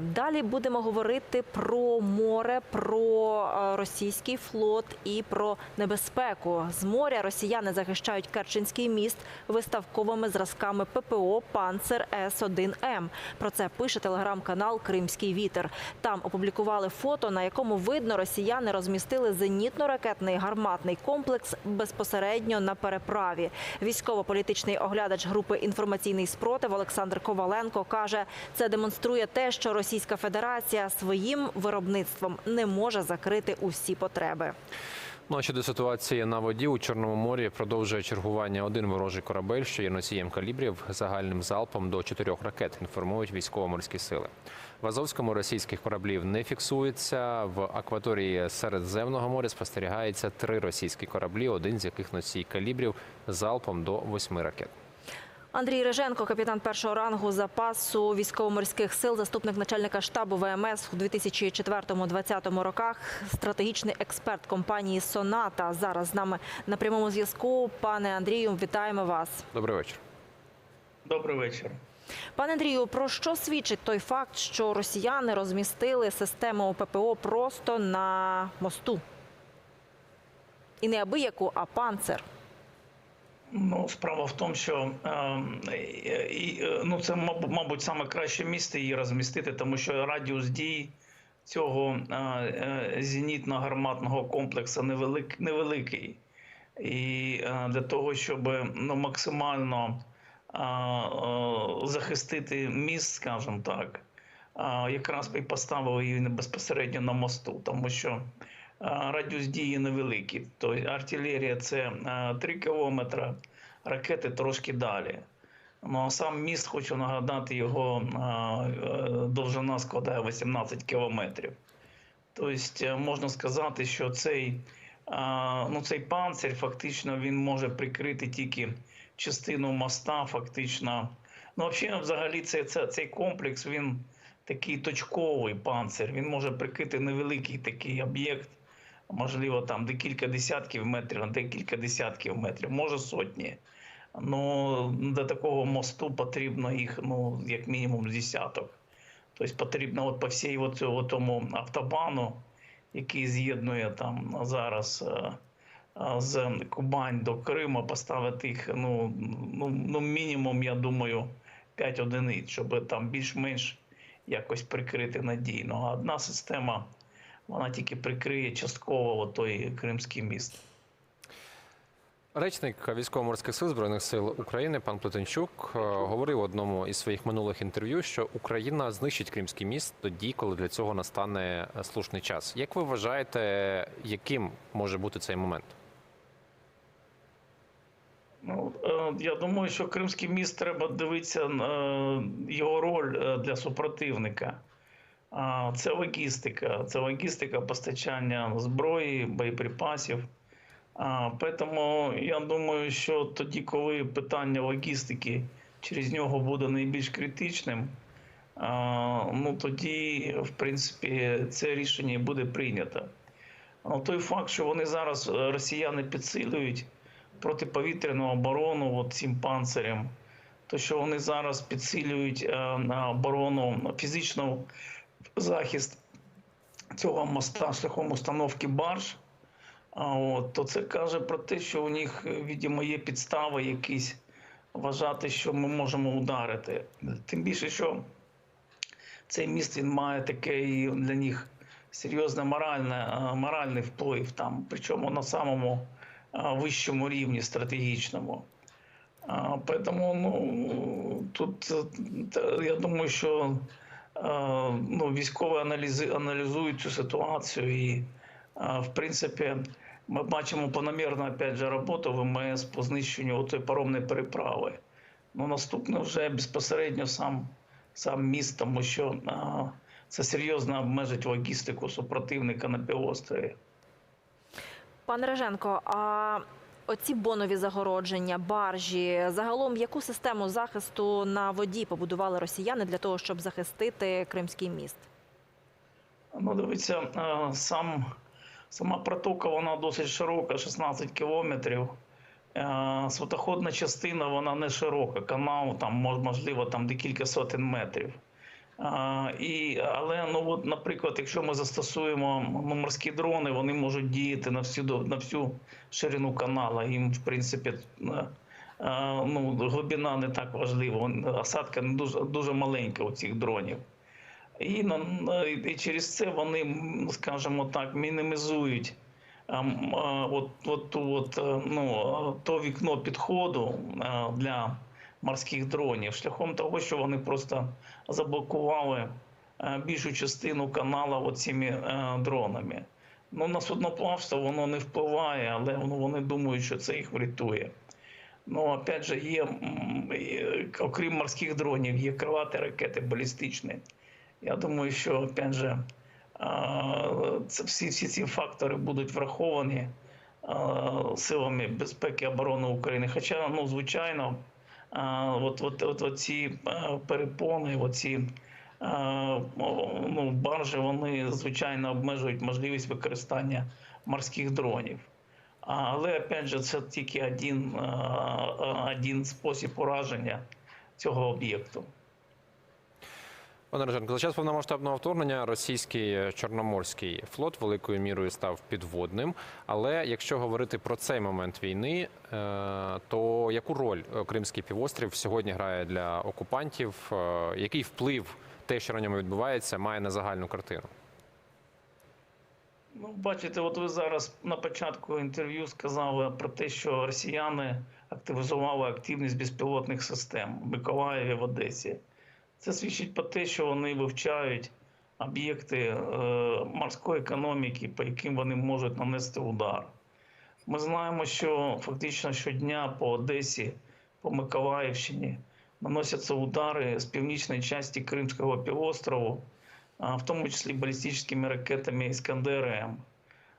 Далі будемо говорити про море, про е, російський флот і про небезпеку. З моря росіяни захищають Керченський міст виставковими зразками ППО Панцер С-1М. Про це пише телеграм-канал Кримський вітер. Там опублікували фото, на якому видно, росіяни розмістили зенітно-ракетний гарматний комплекс безпосередньо на переправі. Військово-політичний оглядач групи інформаційний спротив Олександр Коваленко каже, це демонструє те, що Російська Федерація своїм виробництвом не може закрити усі потреби. Ну а щодо ситуації на воді у Чорному морі продовжує чергування один ворожий корабель, що є носієм калібрів загальним залпом до чотирьох ракет. Інформують військово-морські сили. В Азовському російських кораблів не фіксується. В акваторії Середземного моря спостерігається три російські кораблі, один з яких носій калібрів залпом до восьми ракет. Андрій Реженко, капітан першого рангу запасу військово-морських сил, заступник начальника штабу ВМС у 2004-2020 роках, стратегічний експерт компанії Соната. Зараз з нами на прямому зв'язку. Пане Андрію, вітаємо вас. Добрий вечір. Добрий вечір. Пане Андрію, про що свідчить той факт, що росіяни розмістили систему ППО просто на мосту? І не абияку, а панцир. Ну, справа в тому, що е, і, ну, це, мабуть, саме краще місце її розмістити, тому що радіус дій цього е, е, зенітно-гарматного комплексу невелик, невеликий. І е, для того, щоб ну, максимально е, е, захистити міст, скажімо так, е, якраз і поставили її безпосередньо на мосту, тому що радіус дії невеликий. Тобто артилерія це е, 3 кілометри, ракети трошки далі. Ну а сам міст, хочу нагадати, його е, довжина складає 18 кілометрів. Тобто е, можна сказати, що цей, ну, цей панцир фактично він може прикрити тільки частину моста, фактично. Ну, взагалі, взагалі, це, цей комплекс він такий точковий панцир. Він може прикрити невеликий такий об'єкт, можливо, там декілька десятків метрів декілька десятків метрів, може сотні. Ну, до такого мосту потрібно їх, ну, як мінімум, десяток. Тобто потрібно от по всій цьому тому автобану, який з'єднує там зараз е, е, з Кубань до Криму, поставити їх ну, ну, ну мінімум, я думаю, 5 одиниць, щоб там більш-менш якось прикрити надійно. А одна система вона тільки прикриє частково той Кримський міст. Речник військово-морських сил збройних сил України пан Плетенчук е, говорив в одному із своїх минулих інтерв'ю, що Україна знищить Кримський міст тоді, коли для цього настане е, слушний час. Як ви вважаєте, яким може бути цей момент? Ну, е, я думаю, що Кримський міст треба дивитися на його роль для супротивника. Це логістика, це логістика постачання зброї, боєприпасів. Тому я думаю, що тоді, коли питання логістики через нього буде найбільш критичним, ну тоді, в принципі, це рішення буде прийнято. Той факт, що вони зараз е, росіяни підсилюють протиповітряну оборону от цим панцирем, то що вони зараз підсилюють е, оборону фізичну захист цього моста шляхом установки барж. От, то це каже про те, що у них, відомо, є підстави якісь вважати, що ми можемо ударити. Тим більше, що цей міст він має такий для них серйозний моральне, е, моральний вплив, там, причому на самому е, вищому рівні стратегічному. А, Поэтому ну, тут е, я думаю, що е, ну, військові аналізи, аналізують цю ситуацію і, е, в принципі, ми бачимо планомірну опять же, роботу ВМС по знищенню цієї паромної переправи. Ну, наступне вже безпосередньо сам, сам міст, тому що а, це серйозно обмежить логістику супротивника на півострові. Пане Реженко, а оці бонові загородження, баржі, загалом яку систему захисту на воді побудували росіяни для того, щоб захистити Кримський міст? Ну, дивіться, е, сам, сама протока вона досить широка, 16 кілометрів. Е, частина вона не широка. Канал там можливо там декілька сотень метрів. І, але, ну, от, наприклад, якщо ми застосуємо ну, морські дрони, вони можуть діяти на всю, на всю ширину канала. Їм, в принципі, е, е, ну, глибина не так важлива. Осадка не дуже, дуже маленька у цих дронів. І, на- і через це вони, скажімо так, мінімізують от, от, от, е, ну, то вікно підходу для морських дронів шляхом того, що вони просто заблокували е, більшу частину канала оціми е, дронами. Ну, на судноплавство воно не впливає, але ну, вони думають, що це їх врятує. Ну, опять же, є, окрім морських дронів, є крилаті ракети балістичні. Я думаю, що опять же, це всі, всі ці фактори будуть враховані силами безпеки і оборони України. Хоча, ну, звичайно, от, от, от, от ці перепони, оці ну, баржі, вони звичайно обмежують можливість використання морських дронів. Але опять же, це тільки один, один спосіб ураження цього об'єкту. Пане Роженко, за час повномасштабного вторгнення російський е, чорноморський флот великою мірою став підводним. Але якщо говорити про цей момент війни, е, то яку роль е, Кримський півострів сьогодні грає для окупантів? Який вплив те, що на ньому відбувається, має на загальну картину? Ну, бачите, от ви зараз на початку інтерв'ю сказали про те, що росіяни активізували активність безпілотних систем в Миколаєві в Одесі. Це свідчить про те, що вони вивчають об'єкти е, морської економіки, по яким вони можуть нанести удар. Ми знаємо, що фактично щодня по Одесі, по Миколаївщині наносяться удари з північної частини Кримського півострову, в тому числі балістичними ракетами Іскандер М.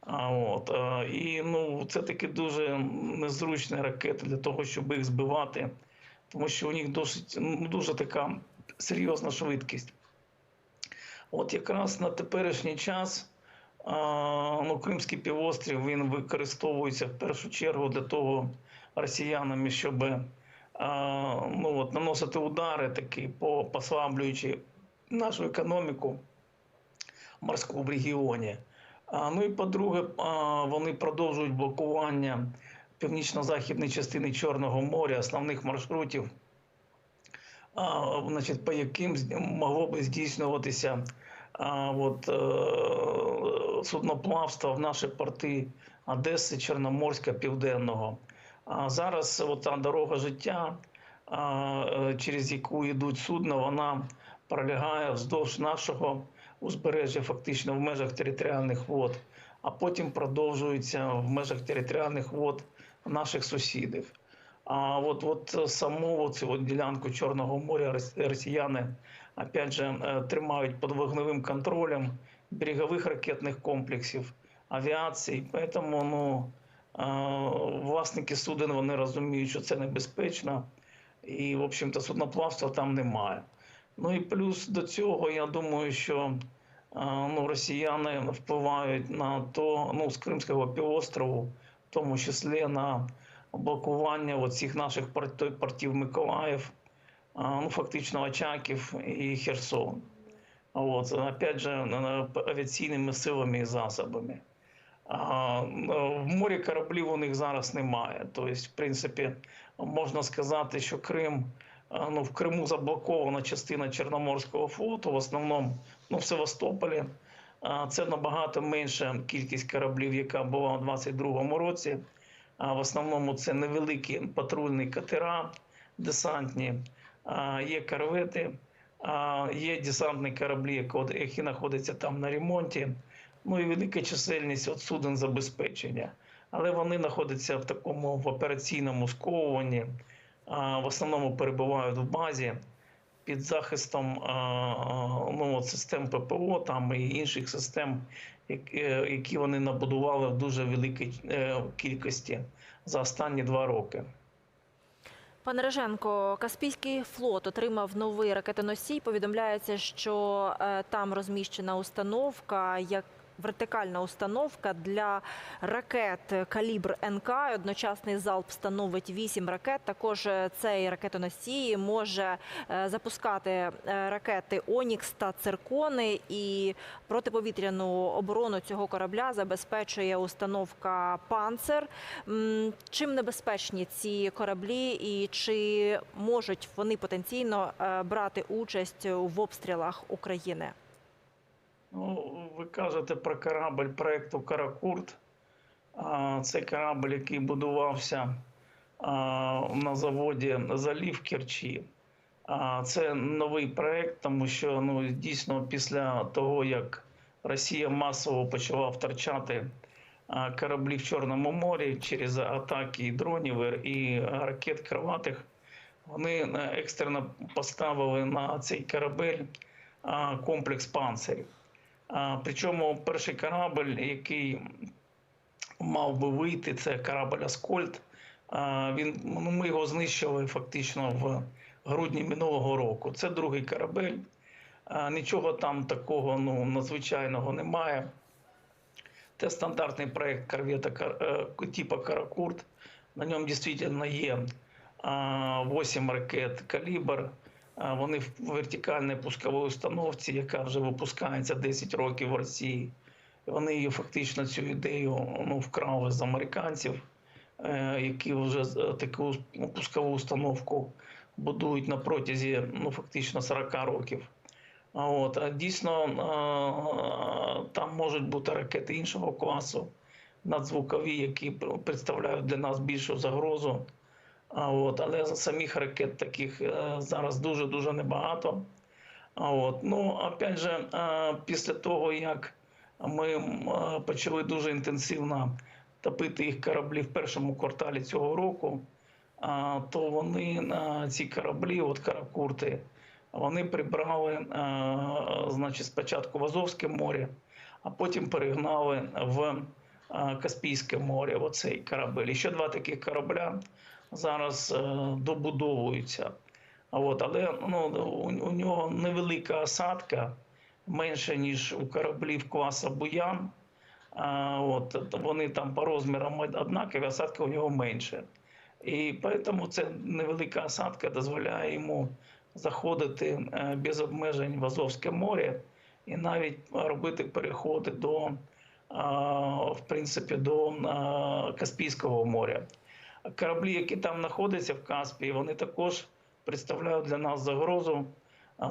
А, От, а, і ну, це такі дуже незручні ракети для того, щоб їх збивати, тому що у них досить ну, дуже така серйозна швидкість. От якраз на теперішній час ну, Кримський півострів він використовується в першу чергу для того росіянами, щоб ну, от, наносити удари такі по послаблюючи нашу економіку морську в регіоні. Ну і по-друге, вони продовжують блокування північно-західної частини Чорного моря, основних маршрутів, значить, по яким могло би здійснюватися а, от, е, судноплавство в наші порти Одеси, Чорноморська, Південного. А зараз та дорога життя, а, е, через яку йдуть судна, вона пролягає вздовж нашого узбережжя, фактично в межах територіальних вод, а потім продовжується в межах територіальних вод наших сусідів. А от, от саму цю от ділянку Чорного моря росіяни опять же е, тримають під вогневим контролем берегових ракетних комплексів, авіації. Тому ну, е, власники суден вони розуміють, що це небезпечно, і, в общем-то, судноплавства там немає. Ну і плюс до цього, я думаю, що е, ну, росіяни впливають на то, ну, з Кримського півострову, в тому числі на блокування оцих наших порт- портів Миколаїв, ну, фактично Очаків і Херсон. От, опять же, авіаційними силами і засобами. В морі кораблів у них зараз немає. Тобто, в принципі, можна сказати, що Крим, ну, в Криму заблокована частина Чорноморського флоту, в основному ну, в Севастополі. Це набагато менша кількість кораблів, яка була у 2022 році. А в основному це невеликі патрульні катера десантні, є корвети, є десантні кораблі, які знаходяться там на ремонті. Ну і велика чисельність от суден забезпечення. Але вони знаходяться в такому в операційному сковуванні, в основному перебувають в базі під захистом ну, от систем ППО там і інших систем, е, які вони набудували в дуже великій е, кількості за останні два роки. Пане Реженко, Каспійський флот отримав новий ракетоносій. Повідомляється, що е, там розміщена установка, як вертикальна установка для ракет калібр НК. Одночасний залп становить 8 ракет. Також е, цей ракетоносій може е, запускати е, ракети Онікс та Циркони. І протиповітряну оборону цього корабля забезпечує установка Панцер. Чим небезпечні ці кораблі, і чи можуть вони потенційно брати участь в обстрілах України? Ну, ви кажете про корабль проекту Каракурт. Це корабль, який будувався на заводі Залів Керчі. А, Це новий проект, тому що ну, дійсно після того, як Росія масово почала втрачати кораблі в Чорному морі через атаки дронів і ракет крилатих, вони е, екстрено поставили на цей корабель комплекс панцирів. Причому перший корабль, який мав би вийти, це корабль Аскольд. Він, ну, ми його знищили фактично в грудні минулого року. Це другий корабель. Нічого там такого ну, надзвичайного немає. Це стандартний проект корвета е, типу Каракурт. На ньому дійсно є а, 8 ракет калібр. Вони в вертикальній пусковій установці, яка вже випускається 10 років в Росії. Вони її фактично цю ідею ну, вкрали з американців, е, які вже таку ну, пускову установку будують на протязі ну, фактично 40 років. А От, а дійсно е, там можуть бути ракети іншого класу, надзвукові, які представляють для нас більшу загрозу. А от, але самих ракет таких е, зараз дуже-дуже небагато. А от, ну, опять же, е, після того, як ми е, почали дуже інтенсивно топити їх кораблі в першому кварталі цього року, то вони на ці кораблі, от каракурти, вони прибрали, значить, спочатку в Азовське море, а потім перегнали в Каспійське море. Оцей корабель. І ще два таких корабля зараз е, добудовуються. От, але ну, у, нього невелика осадка, менше, ніж у кораблів класу Буян. От, вони там по розмірам однакові, осадка у нього менше. І тому це невелика осадка дозволяє йому заходити е, без обмежень в Азовське море і навіть робити переходи до, в принципі, до Каспійського моря. Кораблі, які там знаходяться в Каспії, вони також представляють для нас загрозу.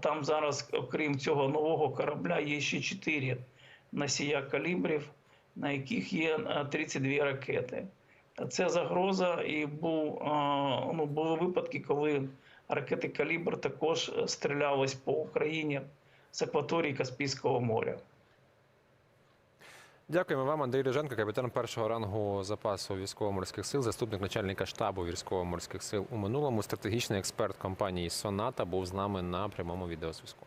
Там зараз, окрім цього нового корабля, є ще чотири носія калібрів, на яких є е, 32 ракети. Це загроза, і був, ну, були випадки, коли ракети калібр також стрілялись по Україні з акваторії Каспійського моря. Дякуємо вам, Андрій Риженко, капітан першого рангу запасу військово-морських сил, заступник начальника штабу військово-морських сил у минулому. Стратегічний експерт компанії Соната був з нами на прямому відеозв'язку.